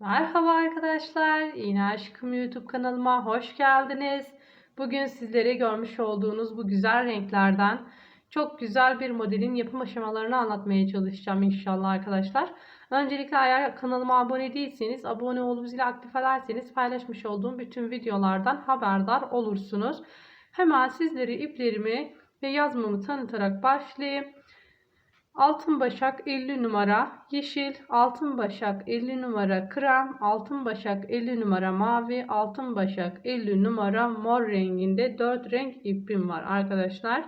Merhaba arkadaşlar, İğne Aşkım YouTube kanalıma hoş geldiniz. Bugün sizlere görmüş olduğunuz bu güzel renklerden çok güzel bir modelin yapım aşamalarını anlatmaya çalışacağım inşallah arkadaşlar. Öncelikle eğer kanalıma abone değilseniz, abone olup zili aktif ederseniz paylaşmış olduğum bütün videolardan haberdar olursunuz. Hemen sizlere iplerimi ve yazmamı tanıtarak başlayayım. Altın başak 50 numara yeşil, altın başak 50 numara krem, altın başak 50 numara mavi, altın başak 50 numara mor renginde 4 renk ipim var arkadaşlar.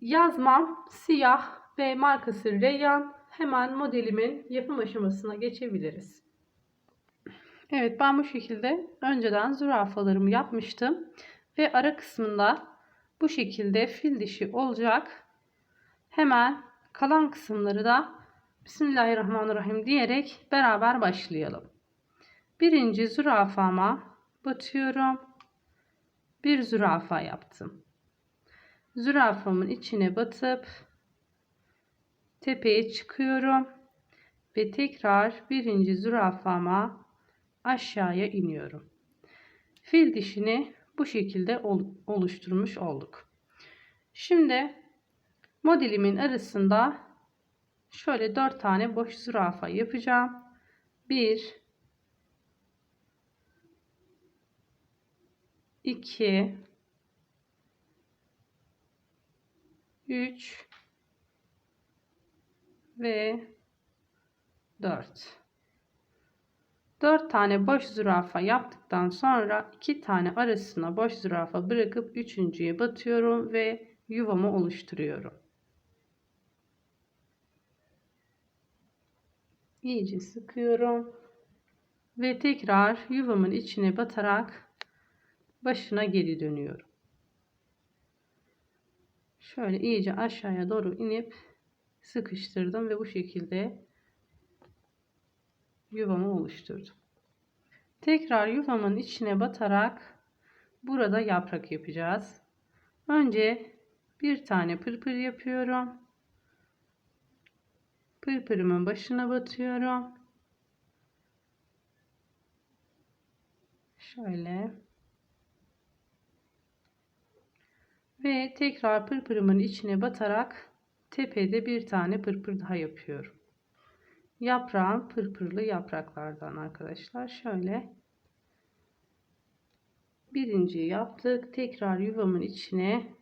Yazmam siyah ve markası Reyyan. Hemen modelimin yapım aşamasına geçebiliriz. Evet ben bu şekilde önceden zürafalarımı yapmıştım. Ve ara kısmında bu şekilde fil dişi olacak. Hemen kalan kısımları da Bismillahirrahmanirrahim diyerek beraber başlayalım. Birinci zürafama batıyorum. Bir zürafa yaptım. Zürafamın içine batıp tepeye çıkıyorum ve tekrar birinci zürafama aşağıya iniyorum. Fil dişini bu şekilde oluşturmuş olduk. Şimdi modelimin arasında şöyle 4 tane boş zürafa yapacağım. 1 2 3 ve 4 4 tane boş zürafa yaptıktan sonra 2 tane arasına boş zürafa bırakıp üçüncüye batıyorum ve yuvamı oluşturuyorum. İyice sıkıyorum ve tekrar yuvamın içine batarak başına geri dönüyorum. Şöyle iyice aşağıya doğru inip sıkıştırdım ve bu şekilde yuvamı oluşturdum. Tekrar yuvamın içine batarak burada yaprak yapacağız. Önce bir tane pırpır yapıyorum. Pırpırımın başına batıyorum. Şöyle. Ve tekrar pırpırımın içine batarak tepede bir tane pırpır daha yapıyorum. Yaprağım pırpırlı yapraklardan arkadaşlar. Şöyle. Birinciyi yaptık. Tekrar yuvamın içine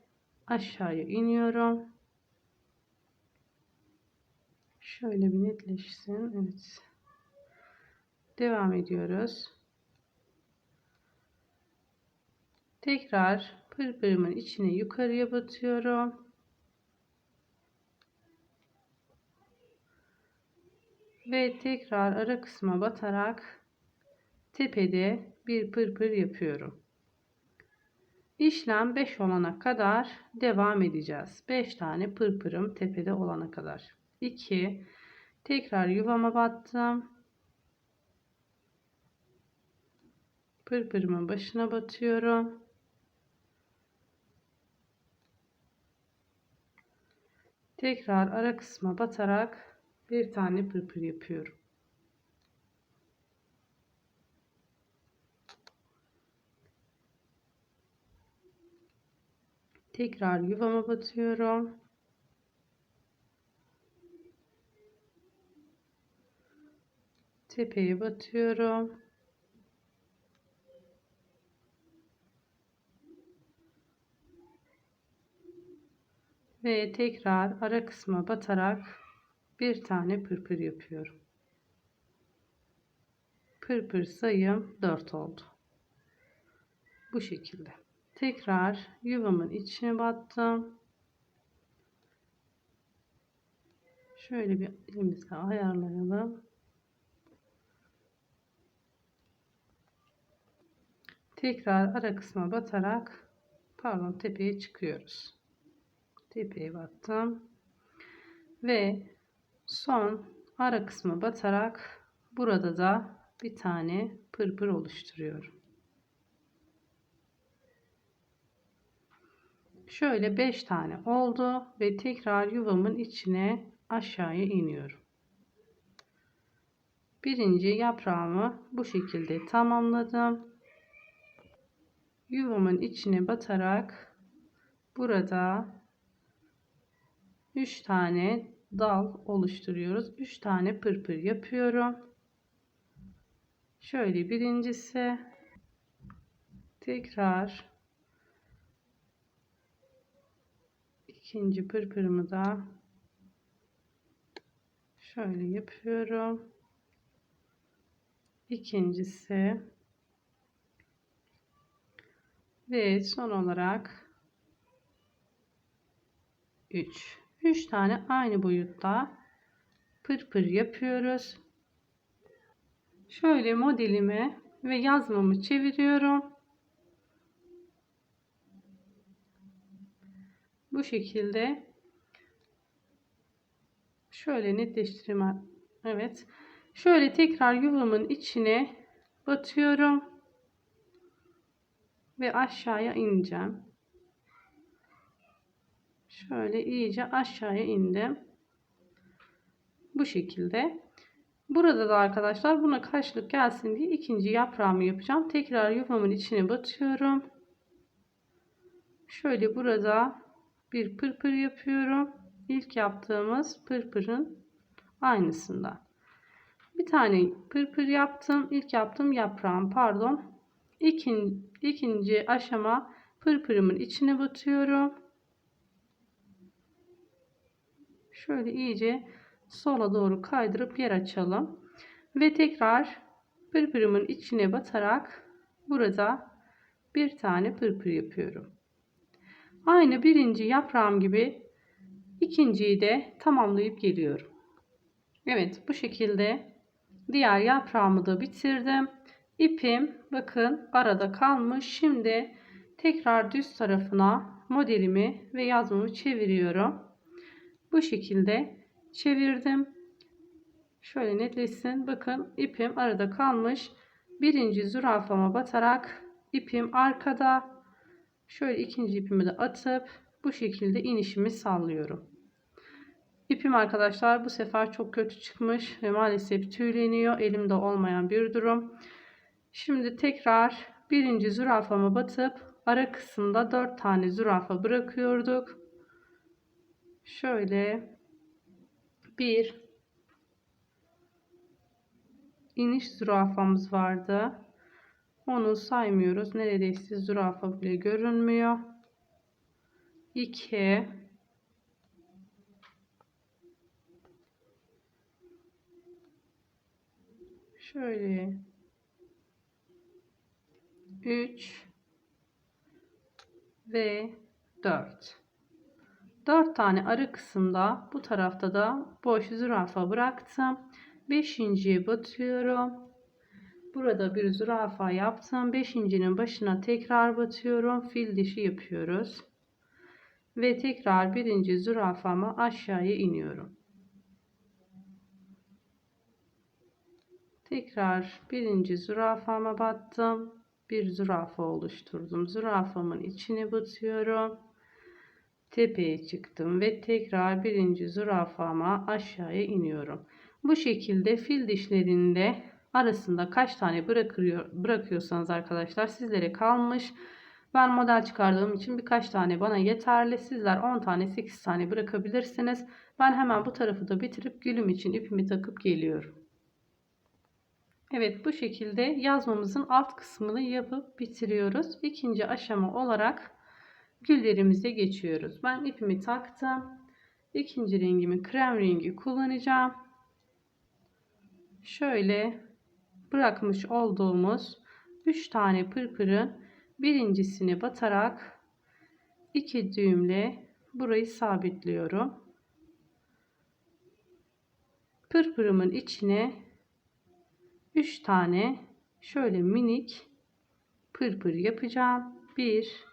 aşağıya iniyorum. Şöyle bir netleşsin. Evet. Devam ediyoruz. Tekrar pırpırımın içine yukarıya batıyorum. Ve tekrar ara kısma batarak tepede bir pırpır yapıyorum. İşlem 5 olana kadar devam edeceğiz. 5 tane pırpırım tepede olana kadar. 2 tekrar yuvama battım. Pırpırımın başına batıyorum. Tekrar ara kısma batarak bir tane pırpır yapıyorum. Tekrar yuvama batıyorum tepeye batıyorum. Ve tekrar ara kısma batarak bir tane pırpır yapıyorum. Pırpır sayım 4 oldu. Bu şekilde. Tekrar yuvamın içine battım. Şöyle bir elimizle ayarlayalım. Tekrar ara kısma batarak pardon tepeye çıkıyoruz. Tepeye battım ve son ara kısma batarak burada da bir tane pırpır oluşturuyorum. Şöyle 5 tane oldu ve tekrar yuvamın içine aşağıya iniyorum. Birinci yaprağımı bu şekilde tamamladım. Yuvamın içine batarak burada 3 tane dal oluşturuyoruz. 3 tane pırpır yapıyorum. Şöyle birincisi tekrar ikinci pırpırımı da şöyle yapıyorum. İkincisi ve son olarak 3 3 tane aynı boyutta pırpır yapıyoruz. Şöyle modelimi ve yazmamı çeviriyorum. Bu şekilde şöyle netleştireyim. Evet. Şöyle tekrar yuvamın içine batıyorum ve aşağıya ineceğim. Şöyle iyice aşağıya indim. Bu şekilde. Burada da arkadaşlar buna karşılık gelsin diye ikinci yaprağımı yapacağım. Tekrar yuvamın içine batıyorum. Şöyle burada bir pırpır yapıyorum. İlk yaptığımız pırpırın aynısında. Bir tane pırpır yaptım. İlk yaptığım yaprağım pardon. İkinci, ikinci aşama pırpırımın içine batıyorum. Şöyle iyice sola doğru kaydırıp yer açalım. Ve tekrar pırpırımın içine batarak burada bir tane pırpır yapıyorum. Aynı birinci yaprağım gibi ikinciyi de tamamlayıp geliyorum. Evet bu şekilde diğer yaprağımı da bitirdim. İpim bakın arada kalmış. Şimdi tekrar düz tarafına modelimi ve yazmamı çeviriyorum. Bu şekilde çevirdim. Şöyle netleşsin. Bakın ipim arada kalmış. Birinci zürafama batarak ipim arkada. Şöyle ikinci ipimi de atıp bu şekilde inişimi sallıyorum. İpim arkadaşlar bu sefer çok kötü çıkmış ve maalesef tüyleniyor. Elimde olmayan bir durum. Şimdi tekrar birinci zürafama batıp ara kısımda 4 tane zürafa bırakıyorduk. Şöyle bir iniş zürafamız vardı. Onu saymıyoruz. Neredeyse zürafa bile görünmüyor. 2 Şöyle 3 ve 4 4 tane arı kısımda bu tarafta da boş zürafa bıraktım. 5.ye batıyorum. Burada bir zürafa yaptım. 5.'nin başına tekrar batıyorum. Fil dişi yapıyoruz. Ve tekrar birinci zürafama aşağıya iniyorum. Tekrar birinci zürafama battım. Bir zürafa oluşturdum. Zürafamın içine batıyorum tepeye çıktım ve tekrar birinci zürafama aşağıya iniyorum. Bu şekilde fil dişlerinde arasında kaç tane bırakıyor, bırakıyorsanız arkadaşlar sizlere kalmış. Ben model çıkardığım için birkaç tane bana yeterli. Sizler 10 tane 8 tane bırakabilirsiniz. Ben hemen bu tarafı da bitirip gülüm için ipimi takıp geliyorum. Evet bu şekilde yazmamızın alt kısmını yapıp bitiriyoruz. İkinci aşama olarak güllerimize geçiyoruz. Ben ipimi taktım. İkinci rengimi krem rengi kullanacağım. Şöyle bırakmış olduğumuz 3 tane pırpırın birincisini batarak iki düğümle burayı sabitliyorum. Pırpırımın içine 3 tane şöyle minik pırpır yapacağım. 1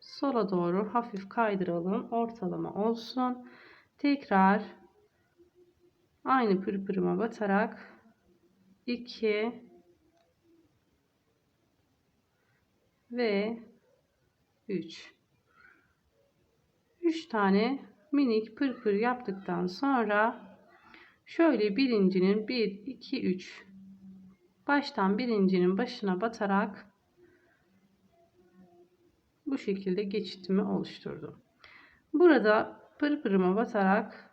sola doğru hafif kaydıralım. Ortalama olsun. Tekrar aynı pırpırıma batarak 2 ve 3 3 tane minik pırpır yaptıktan sonra Şöyle birincinin 1, 2, 3 baştan birincinin başına batarak bu şekilde geçitimi oluşturdum. Burada pırpırıma batarak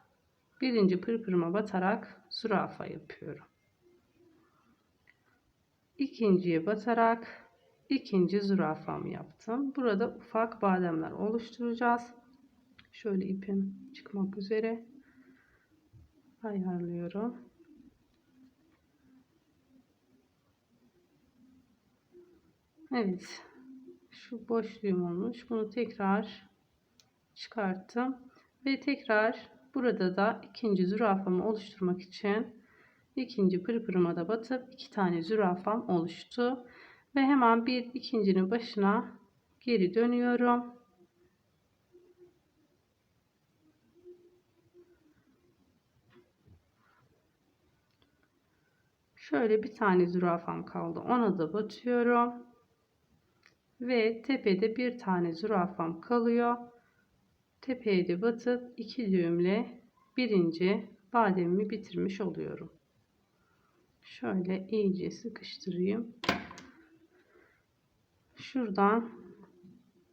birinci pırpırıma batarak zürafa yapıyorum. İkinciye batarak ikinci zürafamı yaptım. Burada ufak bademler oluşturacağız. Şöyle ipim çıkmak üzere ayarlıyorum. Evet. Şu boşluğum olmuş. Bunu tekrar çıkarttım. Ve tekrar burada da ikinci zürafamı oluşturmak için ikinci pırpırıma da batıp iki tane zürafam oluştu. Ve hemen bir ikincinin başına geri dönüyorum. Şöyle bir tane zürafam kaldı. Ona da batıyorum. Ve tepede bir tane zürafam kalıyor. Tepeye de batıp iki düğümle birinci bademimi bitirmiş oluyorum. Şöyle iyice sıkıştırayım. Şuradan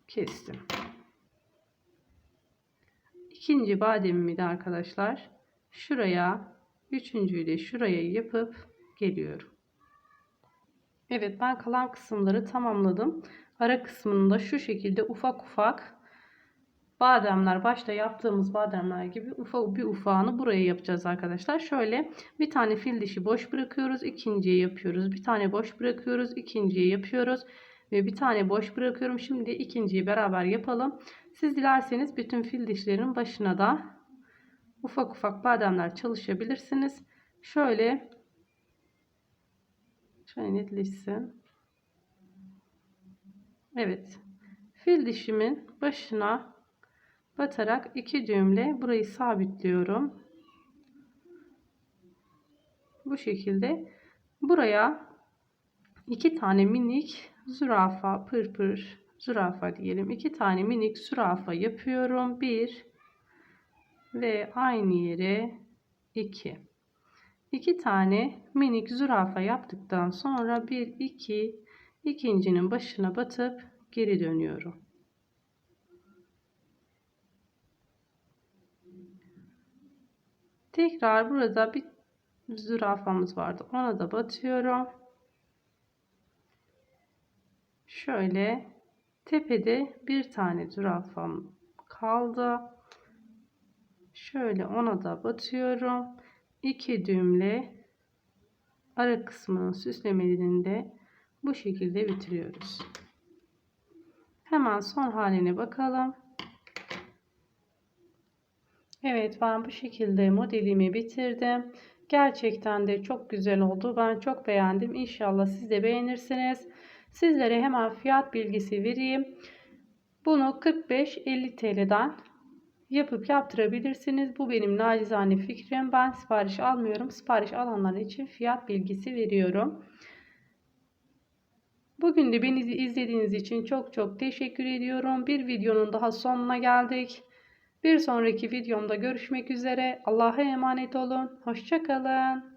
kestim. İkinci bademimi de arkadaşlar şuraya üçüncüyü de şuraya yapıp geliyorum. Evet ben kalan kısımları tamamladım. Ara kısmında şu şekilde ufak ufak bademler başta yaptığımız bademler gibi ufak bir ufağını buraya yapacağız arkadaşlar. Şöyle bir tane fil dişi boş bırakıyoruz. ikinciye yapıyoruz. Bir tane boş bırakıyoruz. ikinciye yapıyoruz. Ve bir tane boş bırakıyorum. Şimdi ikinciyi beraber yapalım. Siz dilerseniz bütün fil dişlerin başına da ufak ufak bademler çalışabilirsiniz. Şöyle şöyle netleşsin. Evet. Fil dişimin başına batarak iki düğümle burayı sabitliyorum. Bu şekilde buraya iki tane minik zürafa pırpır zürafa diyelim. iki tane minik zürafa yapıyorum. Bir ve aynı yere iki. İki tane minik zürafa yaptıktan sonra bir iki ikincinin başına batıp geri dönüyorum. Tekrar burada bir zürafamız vardı. Ona da batıyorum. Şöyle tepede bir tane zürafam kaldı. Şöyle ona da batıyorum. İki düğümle ara kısmının süslemelerini de bu şekilde bitiriyoruz. Hemen son haline bakalım. Evet ben bu şekilde modelimi bitirdim. Gerçekten de çok güzel oldu. Ben çok beğendim. İnşallah siz de beğenirsiniz. Sizlere hemen fiyat bilgisi vereyim. Bunu 45-50 TL'den yapıp yaptırabilirsiniz. Bu benim nacizane fikrim. Ben sipariş almıyorum. Sipariş alanlar için fiyat bilgisi veriyorum. Bugün de beni izlediğiniz için çok çok teşekkür ediyorum. Bir videonun daha sonuna geldik. Bir sonraki videomda görüşmek üzere. Allah'a emanet olun. Hoşçakalın.